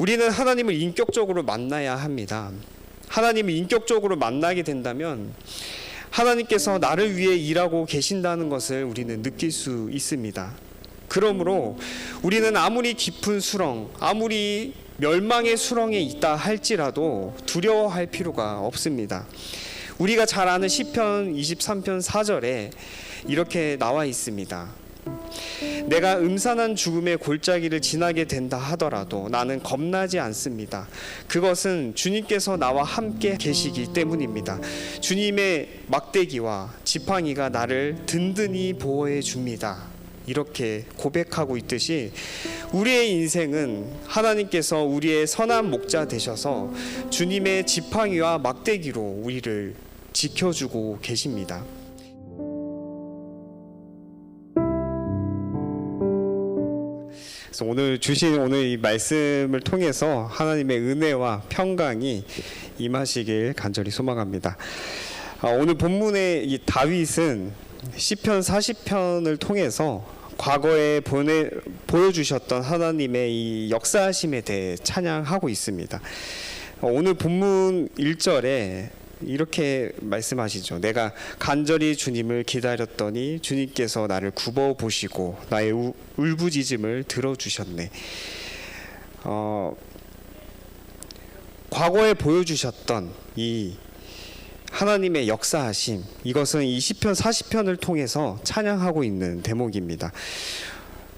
우리는 하나님을 인격적으로 만나야 합니다. 하나님을 인격적으로 만나게 된다면 하나님께서 나를 위해 일하고 계신다는 것을 우리는 느낄 수 있습니다. 그러므로 우리는 아무리 깊은 수렁, 아무리 멸망의 수렁에 있다 할지라도 두려워할 필요가 없습니다. 우리가 잘 아는 시편 23편 4절에 이렇게 나와 있습니다. 내가 음산한 죽음의 골짜기를 지나게 된다 하더라도 나는 겁나지 않습니다. 그것은 주님께서 나와 함께 계시기 때문입니다. 주님의 막대기와 지팡이가 나를 든든히 보호해 줍니다. 이렇게 고백하고 있듯이 우리의 인생은 하나님께서 우리의 선한 목자 되셔서 주님의 지팡이와 막대기로 우리를 지켜주고 계십니다. 그래서 오늘 주신 오늘 이 말씀을 통해서 하나님의 은혜와 평강이 임하시길 간절히 소망합니다. 아, 오늘 본문의 이 다윗은 시편 40편을 통해서 과거에 보내, 보여주셨던 하나님의 이 역사하심에 대해 찬양하고 있습니다. 어, 오늘 본문 1절에 이렇게 말씀하시죠. 내가 간절히 주님을 기다렸더니 주님께서 나를 굽어 보시고 나의 우- 울부짖음을 들어 주셨네. 어, 과거에 보여주셨던 이 하나님의 역사하심 이것은 이 시편 40편을 통해서 찬양하고 있는 대목입니다.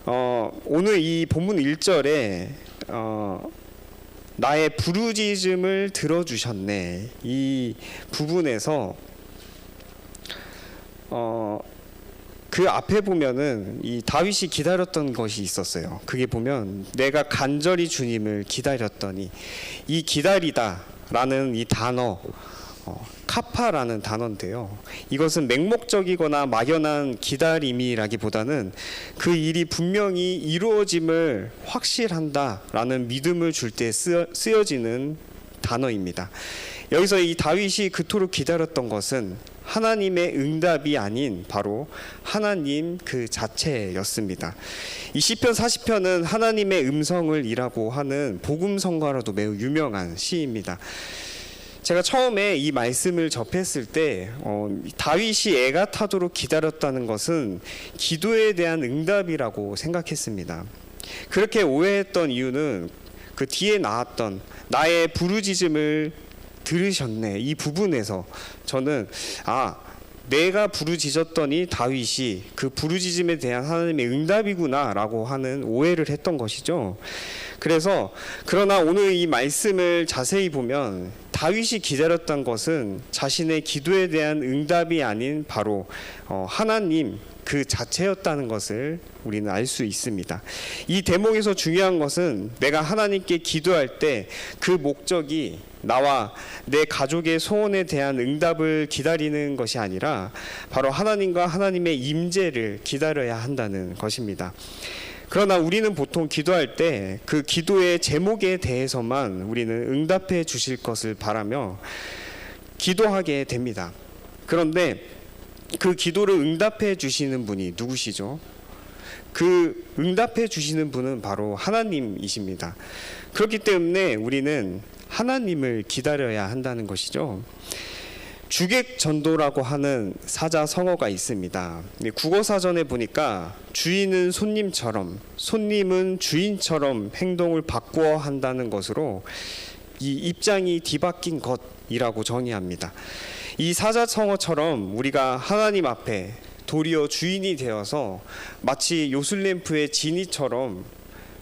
어, 오늘 이 본문 1절에 어, 나의 부르짖음을 들어주셨네. 이 부분에서 어, 그 앞에 보면은 이 다윗이 기다렸던 것이 있었어요. 그게 보면 내가 간절히 주님을 기다렸더니 이 기다리다라는 이 단어 어, 카파라는 단어인데요. 이것은 맹목적이거나 막연한 기다림이라기보다는 그 일이 분명히 이루어짐을 확실한다라는 믿음을 줄 때 쓰여지는 단어입니다. 여기서 이 다윗이 그토록 기다렸던 것은 하나님의 응답이 아닌 바로 하나님 그 자체였습니다. 이 시편 40편은 하나님의 음성을 이라고 하는 복음 성가로도 매우 유명한 시입니다. 제가 처음에 이 말씀을 접했을 때 어, 다윗이 애가 타도록 기다렸다는 것은 기도에 대한 응답이라고 생각했습니다. 그렇게 오해했던 이유는 그 뒤에 나왔던 나의 부르짖음을 들으셨네 이 부분에서 저는 아 내가 부르짖었더니 다윗이 그 부르짖음에 대한 하나님의 응답이구나라고 하는 오해를 했던 것이죠. 그래서 그러나 오늘 이 말씀을 자세히 보면 다윗이 기다렸던 것은 자신의 기도에 대한 응답이 아닌 바로 어, 하나님 그 자체였다는 것을 우리는 알 수 있습니다. 이 대목에서 중요한 것은 내가 하나님께 기도할 때 그 목적이 나와 내 가족의 소원에 대한 응답을 기다리는 것이 아니라 바로 하나님과 하나님의 임재를 기다려야 한다는 것입니다. 그러나 우리는 보통 기도할 때 그 기도의 제목에 대해서만 우리는 응답해 주실 것을 바라며 기도하게 됩니다. 그런데 그 기도를 응답해 주시는 분이 누구시죠? 그 응답해 주시는 분은 바로 하나님이십니다. 그렇기 때문에 우리는 하나님을 기다려야 한다는 것이죠. 주객 전도라고 하는 사자 성어가 있습니다. 국어 사전에 보니까 주인은 손님처럼, 손님은 주인처럼 행동을 바꾸어 한다는 것으로 이 입장이 뒤바뀐 것이라고 정의합니다. 이 사자 성어처럼 우리가 하나님 앞에 도리어 주인이 되어서 마치 요술램프의 지니처럼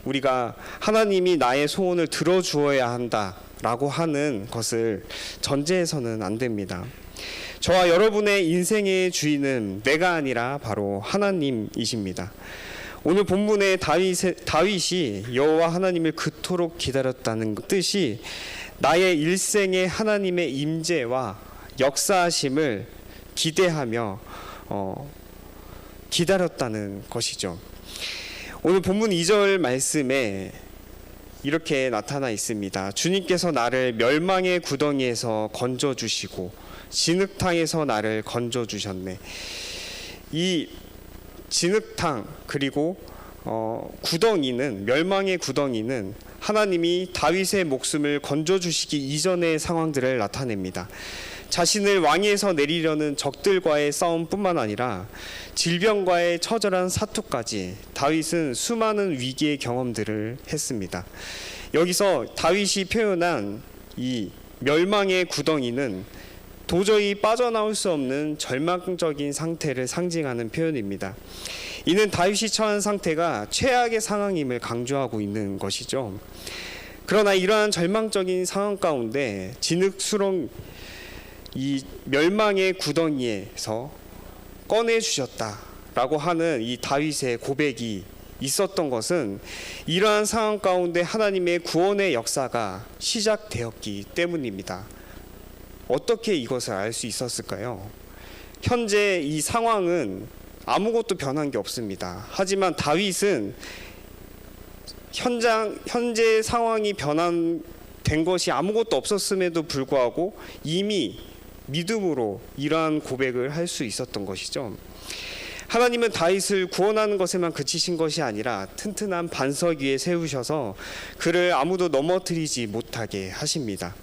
우리가 하나님이 나의 소원을 들어주어야 한다라고 하는 것을 전제해서는 안 됩니다. 저와 여러분의 인생의 주인은 내가 아니라 바로 하나님이십니다. 오늘 본문의 다윗의, 다윗이 여호와 하나님을 그토록 기다렸다는 뜻이 나의 일생의 하나님의 임재와 역사하심을 기대하며 어, 기다렸다는 것이죠. 오늘 본문 2절 말씀에 이렇게 나타나 있습니다. 주님께서 나를 멸망의 구덩이에서 건져 주시고 진흙탕에서 나를 건져 주셨네. 이 진흙탕 그리고 어, 구덩이는 멸망의 구덩이는 하나님이 다윗의 목숨을 건져 주시기 이전의 상황들을 나타냅니다. 자신을 왕위에서 내리려는 적들과의 싸움뿐만 아니라 질병과의 처절한 사투까지 다윗은 수많은 위기의 경험들을 했습니다. 여기서 다윗이 표현한 이 멸망의 구덩이는 도저히 빠져나올 수 없는 절망적인 상태를 상징하는 표현입니다. 이는 다윗이 처한 상태가 최악의 상황임을 강조하고 있는 것이죠. 그러나 이러한 절망적인 상황 가운데 진흙수렁 이 멸망의 구덩이에서 꺼내 주셨다라고 하는 이 다윗의 고백이 있었던 것은 이러한 상황 가운데 하나님의 구원의 역사가 시작되었기 때문입니다. 어떻게 이것을 알 수 있었을까요? 현재 이 상황은 아무것도 변한 게 없습니다. 하지만 다윗은 현장 현재 상황이 변환된 것이 아무것도 없었음에도 불구하고 이미 믿음으로 이러한 고백을 할 수 있었던 것이죠. 하나님은 다윗을 구원하는 것에만 그치신 것이 아니라 튼튼한 반석 위에 세우셔서 그를 아무도 넘어뜨리지 못하게 하십니다.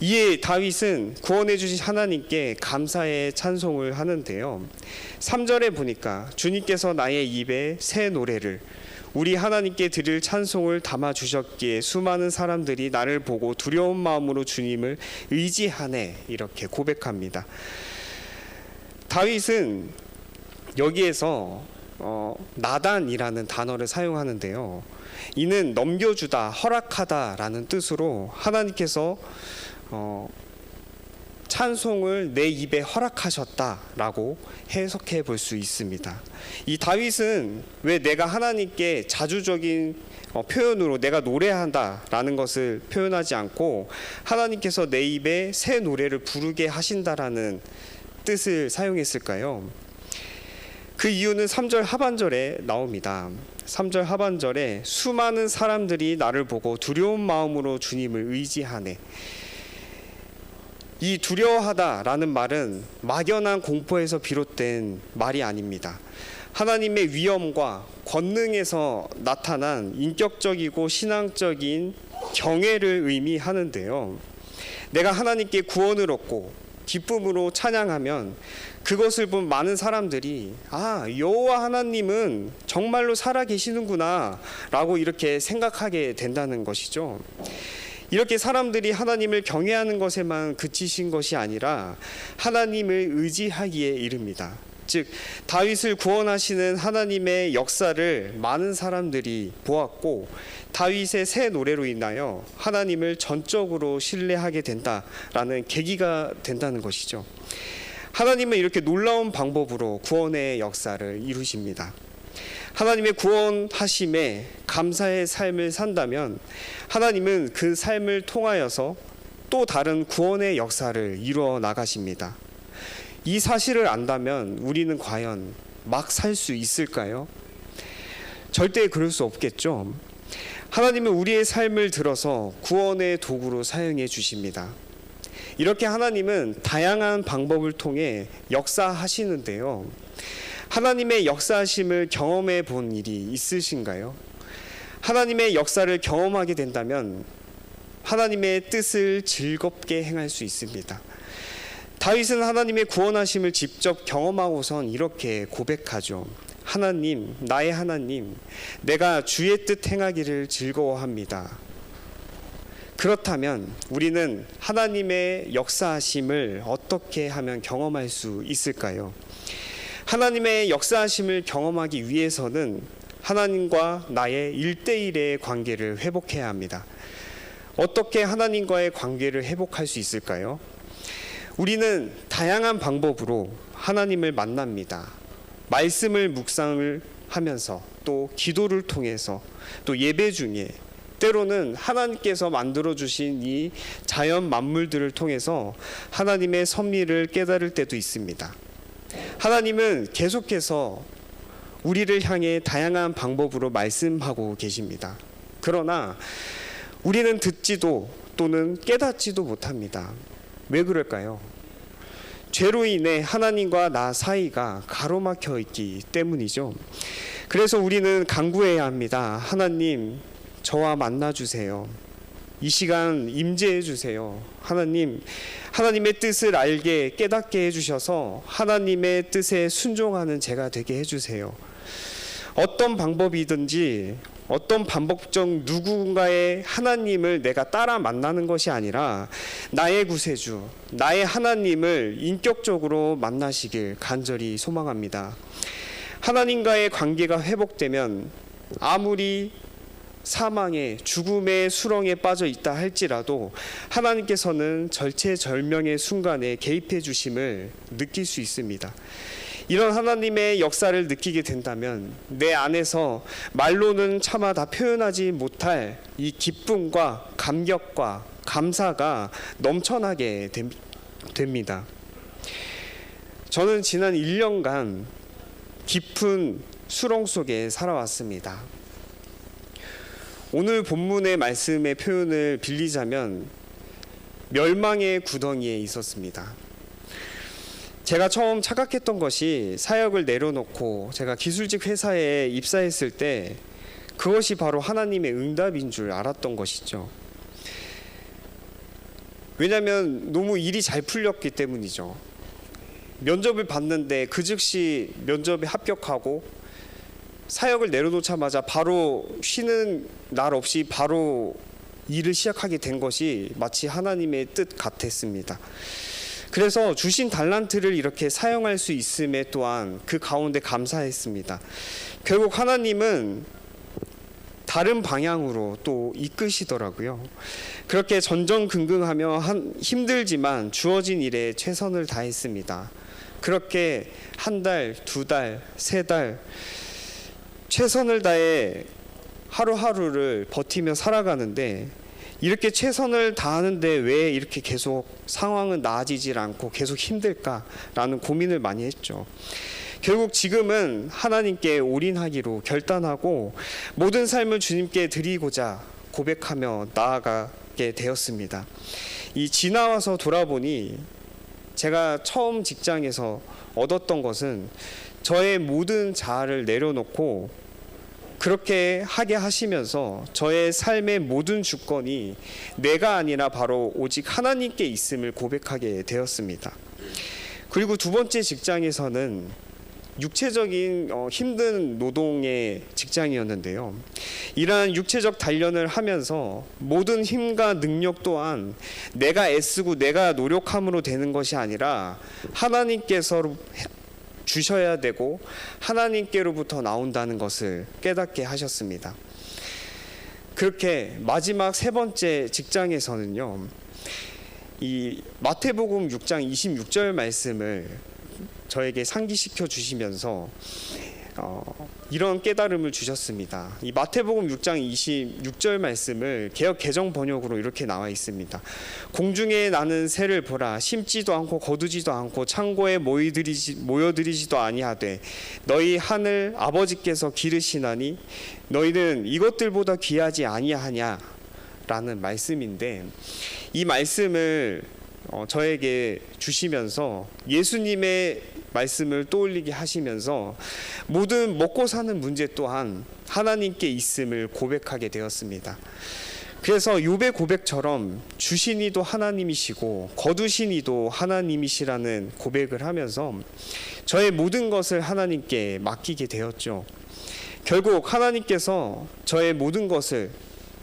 이에 다윗은 구원해 주신 하나님께 감사의 찬송을 하는데요. 3절에 보니까 주님께서 나의 입에 새 노래를 우리 하나님께 드릴 찬송을 담아 주셨기에 수많은 사람들이 나를 보고 두려운 마음으로 주님을 의지하네 이렇게 고백합니다. 다윗은 여기에서 어, 나단이라는 단어를 사용하는데요. 이는 넘겨주다, 허락하다라는 뜻으로 하나님께서 어, 찬송을 내 입에 허락하셨다라고 해석해 볼 수 있습니다. 이 다윗은 왜 내가 하나님께 자주적인 어, 표현으로 내가 노래한다라는 것을 표현하지 않고 하나님께서 내 입에 새 노래를 부르게 하신다라는 뜻을 사용했을까요? 그 이유는 3절 하반절에 나옵니다. 3절 하반절에 수많은 사람들이 나를 보고 두려운 마음으로 주님을 의지하네. 이 두려워하다라는 말은 막연한 공포에서 비롯된 말이 아닙니다. 하나님의 위엄과 권능에서 나타난 인격적이고 신앙적인 경외를 의미하는데요. 내가 하나님께 구원을 얻고 기쁨으로 찬양하면 그것을 본 많은 사람들이 아 여호와 하나님은 정말로 살아 계시는구나라고 이렇게 생각하게 된다는 것이죠. 이렇게 사람들이 하나님을 경외하는 것에만 그치신 것이 아니라 하나님을 의지하기에 이릅니다. 즉 다윗을 구원하시는 하나님의 역사를 많은 사람들이 보았고 다윗의 새 노래로 인하여 하나님을 전적으로 신뢰하게 된다라는 계기가 된다는 것이죠. 하나님은 이렇게 놀라운 방법으로 구원의 역사를 이루십니다. 하나님의 구원하심에 감사의 삶을 산다면 하나님은 그 삶을 통하여서 또 다른 구원의 역사를 이루어 나가십니다. 이 사실을 안다면 우리는 과연 막 살 수 있을까요? 절대 그럴 수 없겠죠. 하나님은 우리의 삶을 들어서 구원의 도구로 사용해 주십니다. 이렇게 하나님은 다양한 방법을 통해 역사하시는데요. 하나님의 역사하심을 경험해 본 일이 있으신가요? 하나님의 역사를 경험하게 된다면 하나님의 뜻을 즐겁게 행할 수 있습니다. 다윗은 하나님의 구원하심을 직접 경험하고선 이렇게 고백하죠. 하나님, 나의 하나님, 내가 주의 뜻 행하기를 즐거워합니다. 그렇다면 우리는 하나님의 역사하심을 어떻게 하면 경험할 수 있을까요? 하나님의 역사하심을 경험하기 위해서는 하나님과 나의 일대일의 관계를 회복해야 합니다. 어떻게 하나님과의 관계를 회복할 수 있을까요? 우리는 다양한 방법으로 하나님을 만납니다. 말씀을 묵상을 하면서 또 기도를 통해서 또 예배 중에 때로는 하나님께서 만들어 주신 이 자연 만물들을 통해서 하나님의 섭리를 깨달을 때도 있습니다. 하나님은 계속해서 우리를 향해 다양한 방법으로 말씀하고 계십니다. 그러나 우리는 듣지도 또는 깨닫지도 못합니다. 왜 그럴까요? 죄로 인해 하나님과 나 사이가 가로막혀 있기 때문이죠. 그래서 우리는 간구해야 합니다. 하나님, 저와 만나 주세요. 이 시간 임재해 주세요. 하나님, 하나님의 뜻을 알게 깨닫게 해 주셔서 하나님의 뜻에 순종하는 제가 되게 해 주세요. 어떤 방법이든지 어떤 반복적 누군가의 하나님을 내가 따라 만나는 것이 아니라 나의 구세주, 나의 하나님을 인격적으로 만나시길 간절히 소망합니다. 하나님과의 관계가 회복되면 아무리 사망의 죽음의 수렁에 빠져 있다 할지라도 하나님께서는 절체절명의 순간에 개입해 주심을 느낄 수 있습니다. 이런 하나님의 역사를 느끼게 된다면 내 안에서 말로는 차마 다 표현하지 못할 이 기쁨과 감격과 감사가 넘쳐나게 됨- 됩니다. 저는 지난 1년간 깊은 수렁 속에 살아왔습니다. 오늘 본문의 말씀의 표현을 빌리자면 멸망의 구덩이에 있었습니다. 제가 처음 착각했던 것이 사역을 내려놓고 제가 기술직 회사에 입사했을 때 그것이 바로 하나님의 응답인 줄 알았던 것이죠. 왜냐하면 너무 일이 잘 풀렸기 때문이죠. 면접을 봤는데 그 즉시 면접에 합격하고 사역을 내려놓자마자 바로 쉬는 날 없이 바로 일을 시작하게 된 것이 마치 하나님의 뜻 같았습니다. 그래서 주신 달란트를 이렇게 사용할 수 있음에 또한 그 가운데 감사했습니다. 결국 하나님은 다른 방향으로 또 이끄시더라고요. 그렇게 전전긍긍하며 한, 힘들지만 주어진 일에 최선을 다했습니다. 그렇게 한 달, 두 달, 세 달, 최선을 다해 하루하루를 버티며 살아가는데 이렇게 최선을 다하는데 왜 이렇게 계속 상황은 나아지질 않고 계속 힘들까라는 고민을 많이 했죠. 결국 지금은 하나님께 올인하기로 결단하고 모든 삶을 주님께 드리고자 고백하며 나아가게 되었습니다. 이 지나와서 돌아보니 제가 처음 직장에서 얻었던 것은 저의 모든 자아를 내려놓고 그렇게 하게 하시면서 저의 삶의 모든 주권이 내가 아니라 바로 오직 하나님께 있음을 고백하게 되었습니다. 그리고 두 번째 직장에서는 육체적인 어, 힘든 노동의 직장이었는데요. 이러한 육체적 단련을 하면서 모든 힘과 능력 또한 내가 애쓰고 내가 노력함으로 되는 것이 아니라 하나님께서 주셔야 되고 하나님께로부터 나온다는 것을 깨닫게 하셨습니다. 그렇게 마지막 세 번째 직장에서는요. 이 마태복음 6장 26절 말씀을 저에게 상기시켜 주시면서 어, 이런 깨달음을 주셨습니다. 이 마태복음 6장 26절 말씀을 개역 개정 번역으로 이렇게 나와 있습니다. 공중에 나는 새를 보라 심지도 않고 거두지도 않고 창고에 모이들이지, 모여들이지도 아니하되 너희 하늘 아버지께서 기르시나니 너희는 이것들보다 귀하지 아니하냐 라는 말씀인데 이 말씀을 어, 저에게 주시면서 예수님의 말씀을 떠올리게 하시면서 모든 먹고 사는 문제 또한 하나님께 있음을 고백하게 되었습니다. 그래서 욥의 고백처럼 주신이도 하나님이시고 거두신이도 하나님이시라는 고백을 하면서 저의 모든 것을 하나님께 맡기게 되었죠. 결국 하나님께서 저의 모든 것을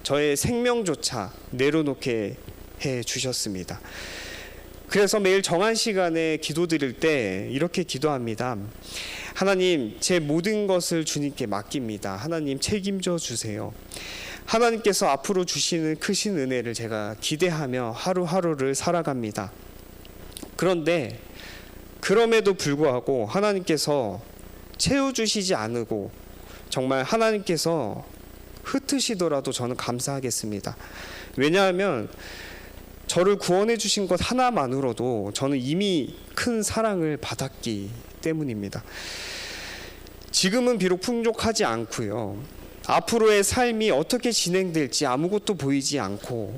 저의 생명조차 내려놓게 해 주셨습니다. 그래서 매일 정한 시간에 기도 드릴 때 이렇게 기도합니다. 하나님, 제 모든 것을 주님께 맡깁니다. 하나님 책임져 주세요. 하나님께서 앞으로 주시는 크신 은혜를 제가 기대하며 하루하루를 살아갑니다. 그런데 그럼에도 불구하고 하나님께서 채워주시지 않고 정말 하나님께서 흩으시더라도 저는 감사하겠습니다. 왜냐하면 저를 구원해 주신 것 하나만으로도 저는 이미 큰 사랑을 받았기 때문입니다. 지금은 비록 풍족하지 않고요. 앞으로의 삶이 어떻게 진행될지 아무것도 보이지 않고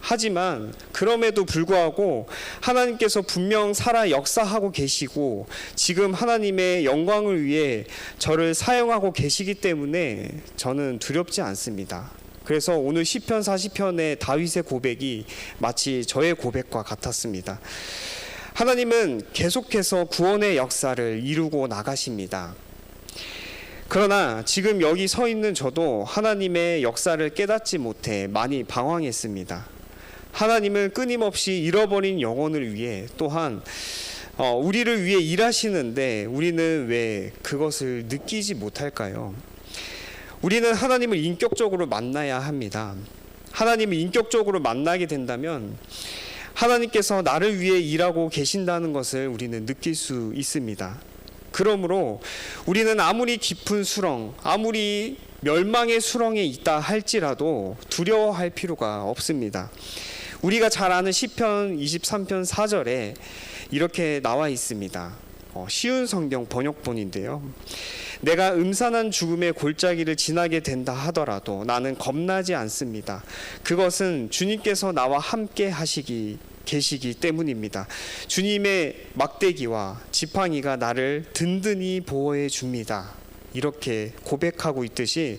하지만 그럼에도 불구하고 하나님께서 분명 살아 역사하고 계시고 지금 하나님의 영광을 위해 저를 사용하고 계시기 때문에 저는 두렵지 않습니다. 그래서 오늘 시편 40편의 다윗의 고백이 마치 저의 고백과 같았습니다. 하나님은 계속해서 구원의 역사를 이루고 나가십니다. 그러나 지금 여기 서 있는 저도 하나님의 역사를 깨닫지 못해 많이 방황했습니다. 하나님은 끊임없이 잃어버린 영혼을 위해 또한 어, 우리를 위해 일하시는데 우리는 왜 그것을 느끼지 못할까요? 우리는 하나님을 인격적으로 만나야 합니다. 하나님을 인격적으로 만나게 된다면 하나님께서 나를 위해 일하고 계신다는 것을 우리는 느낄 수 있습니다. 그러므로 우리는 아무리 깊은 수렁, 아무리 멸망의 수렁에 있다 할지라도 두려워할 필요가 없습니다. 우리가 잘 아는 시편 23편 4절에 이렇게 나와 있습니다. 어, 쉬운 성경 번역본인데요. 내가 음산한 죽음의 골짜기를 지나게 된다 하더라도 나는 겁나지 않습니다. 그것은 주님께서 나와 함께 하시기 계시기 때문입니다. 주님의 막대기와 지팡이가 나를 든든히 보호해 줍니다. 이렇게 고백하고 있듯이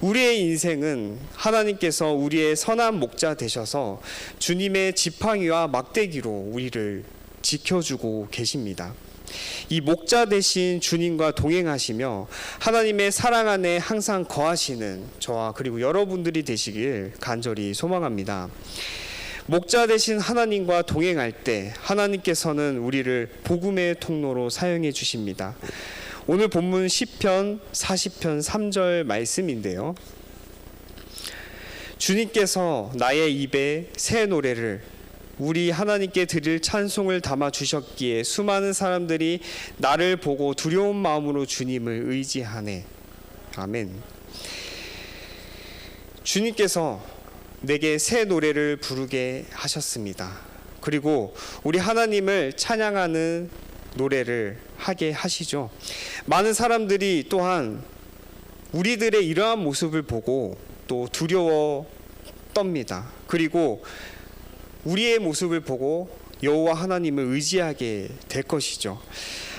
우리의 인생은 하나님께서 우리의 선한 목자 되셔서 주님의 지팡이와 막대기로 우리를 지켜주고 계십니다. 이 목자 대신 주님과 동행하시며 하나님의 사랑 안에 항상 거하시는 저와 그리고 여러분들이 되시길 간절히 소망합니다. 목자 대신 하나님과 동행할 때 하나님께서는 우리를 복음의 통로로 사용해 주십니다. 오늘 본문 10편 40편 3절 말씀인데요. 주님께서 나의 입에 새 노래를 우리 하나님께 드릴 찬송을 담아 주셨기에 수많은 사람들이 나를 보고 두려운 마음으로 주님을 의지하네. 아멘. 주님께서 내게 새 노래를 부르게 하셨습니다. 그리고 우리 하나님을 찬양하는 노래를 하게 하시죠. 많은 사람들이 또한 우리들의 이러한 모습을 보고 또 두려워 떱니다. 그리고 우리의 모습을 보고 여호와 하나님을 의지하게 될 것이죠.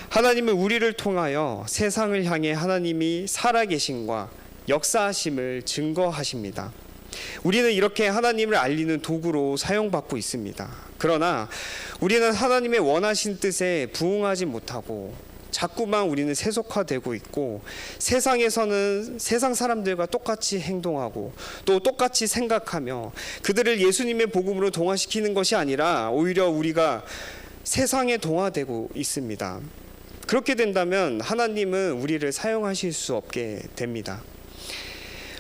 하나님은 우리를 통하여 세상을 향해 하나님이 살아계신과 역사하심을 증거하십니다. 우리는 이렇게 하나님을 알리는 도구로 사용받고 있습니다. 그러나 우리는 하나님의 원하신 뜻에 부응하지 못하고 자꾸만 우리는 세속화되고 있고 세상에서는 세상 사람들과 똑같이 행동하고 또 똑같이 생각하며 그들을 예수님의 복음으로 동화시키는 것이 아니라 오히려 우리가 세상에 동화되고 있습니다. 그렇게 된다면 하나님은 우리를 사용하실 수 없게 됩니다.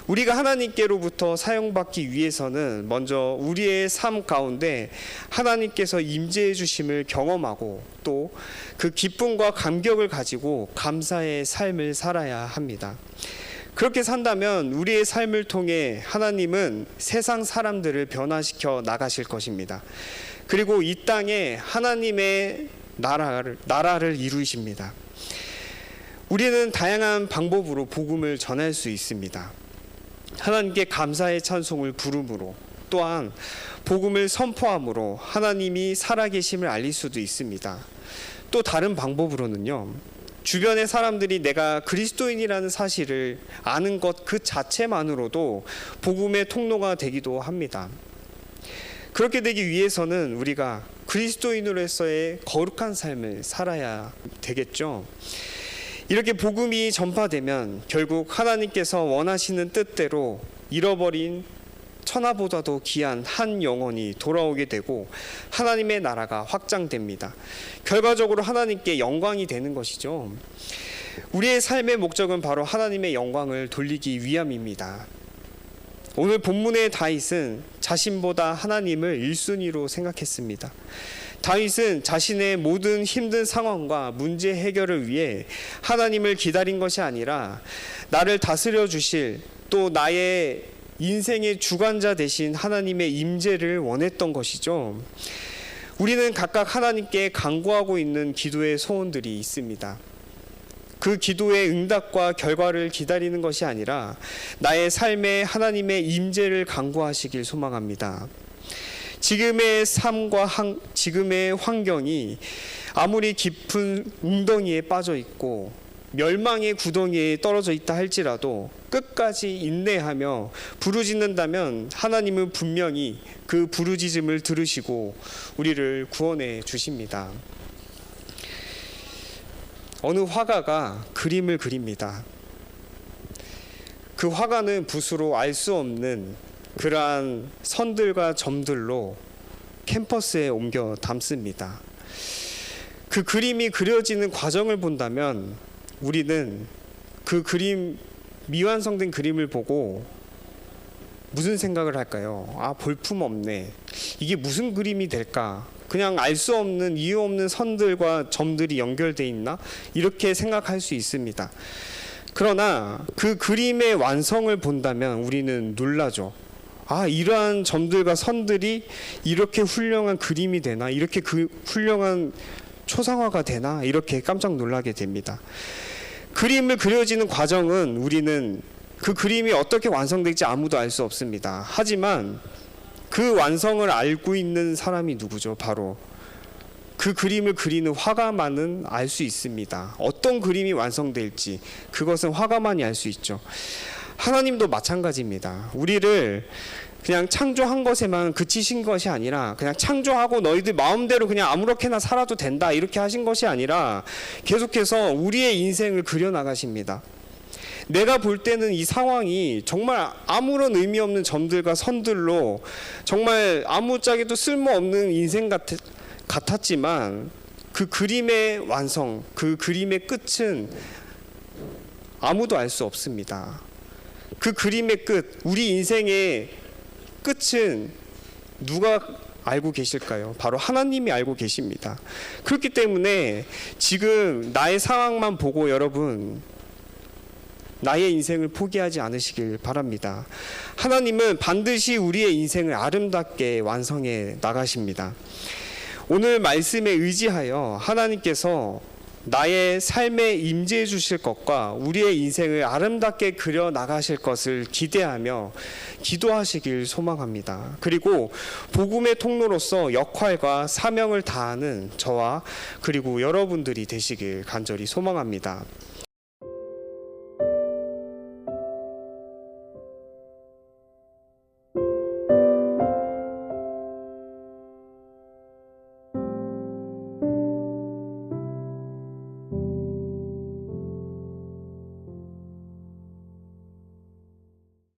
우리가 하나님께로부터 사용받기 위해서는 먼저 우리의 삶 가운데 하나님께서 임재해 주심을 경험하고 또 그 기쁨과 감격을 가지고 감사의 삶을 살아야 합니다. 그렇게 산다면 우리의 삶을 통해 하나님은 세상 사람들을 변화시켜 나가실 것입니다. 그리고 이 땅에 하나님의 나라를 나라를 이루십니다. 우리는 다양한 방법으로 복음을 전할 수 있습니다. 하나님께 감사의 찬송을 부름으로 또한 복음을 선포함으로 하나님이 살아계심을 알릴 수도 있습니다. 또 다른 방법으로는요. 주변의 사람들이 내가 그리스도인이라는 사실을 아는 것 그 자체만으로도 복음의 통로가 되기도 합니다. 그렇게 되기 위해서는 우리가 그리스도인으로서의 거룩한 삶을 살아야 되겠죠. 이렇게 복음이 전파되면 결국 하나님께서 원하시는 뜻대로 잃어버린 천하보다도 귀한 한 영혼이 돌아오게 되고 하나님의 나라가 확장됩니다. 결과적으로 하나님께 영광이 되는 것이죠. 우리의 삶의 목적은 바로 하나님의 영광을 돌리기 위함입니다. 오늘 본문의 다윗은 자신보다 하나님을 1순위로 생각했습니다. 다윗은 자신의 모든 힘든 상황과 문제 해결을 위해 하나님을 기다린 것이 아니라 나를 다스려 주실 또 나의 인생의 주관자 되신 하나님의 임재를 원했던 것이죠. 우리는 각각 하나님께 간구하고 있는 기도의 소원들이 있습니다. 그 기도의 응답과 결과를 기다리는 것이 아니라 나의 삶에 하나님의 임재를 간구하시길 소망합니다. 지금의 삶과 한, 지금의 환경이 아무리 깊은 웅덩이에 빠져 있고 멸망의 구덩이에 떨어져 있다 할지라도 끝까지 인내하며 부르짖는다면 하나님은 분명히 그 부르짖음을 들으시고 우리를 구원해 주십니다. 어느 화가가 그림을 그립니다. 그 화가는 붓으로 알 수 없는 그러한 선들과 점들로 캠퍼스에 옮겨 담습니다. 그 그림이 그려지는 과정을 본다면 우리는 그 그림 미완성된 그림을 보고 무슨 생각을 할까요? 아 볼품 없네. 이게 무슨 그림이 될까? 그냥 알 수 없는 이유 없는 선들과 점들이 연결돼 있나? 이렇게 생각할 수 있습니다. 그러나 그 그림의 완성을 본다면 우리는 놀라죠. 아, 이러한 점들과 선들이 이렇게 훌륭한 그림이 되나? 이렇게 그 훌륭한 초상화가 되나? 이렇게 깜짝 놀라게 됩니다. 그림을 그려지는 과정은 우리는 그 그림이 어떻게 완성될지 아무도 알 수 없습니다. 하지만 그 완성을 알고 있는 사람이 누구죠? 바로 그 그림을 그리는 화가만은 알 수 있습니다. 어떤 그림이 완성될지 그것은 화가만이 알 수 있죠. 하나님도 마찬가지입니다. 우리를 그냥 창조한 것에만 그치신 것이 아니라 그냥 창조하고 너희들 마음대로 그냥 아무렇게나 살아도 된다 이렇게 하신 것이 아니라 계속해서 우리의 인생을 그려 나가십니다. 내가 볼 때는 이 상황이 정말 아무런 의미 없는 점들과 선들로 정말 아무짝에도 쓸모없는 인생 같, 같았지만 그 그림의 완성, 그 그림의 끝은 아무도 알 수 없습니다. 그 그림의 끝, 우리 인생의 끝은 누가 알고 계실까요? 바로 하나님이 알고 계십니다. 그렇기 때문에 지금 나의 상황만 보고 여러분 나의 인생을 포기하지 않으시길 바랍니다. 하나님은 반드시 우리의 인생을 아름답게 완성해 나가십니다. 오늘 말씀에 의지하여 하나님께서 나의 삶에 임재해 주실 것과 우리의 인생을 아름답게 그려 나가실 것을 기대하며 기도하시길 소망합니다. 그리고 복음의 통로로서 역할과 사명을 다하는 저와 그리고 여러분들이 되시길 간절히 소망합니다.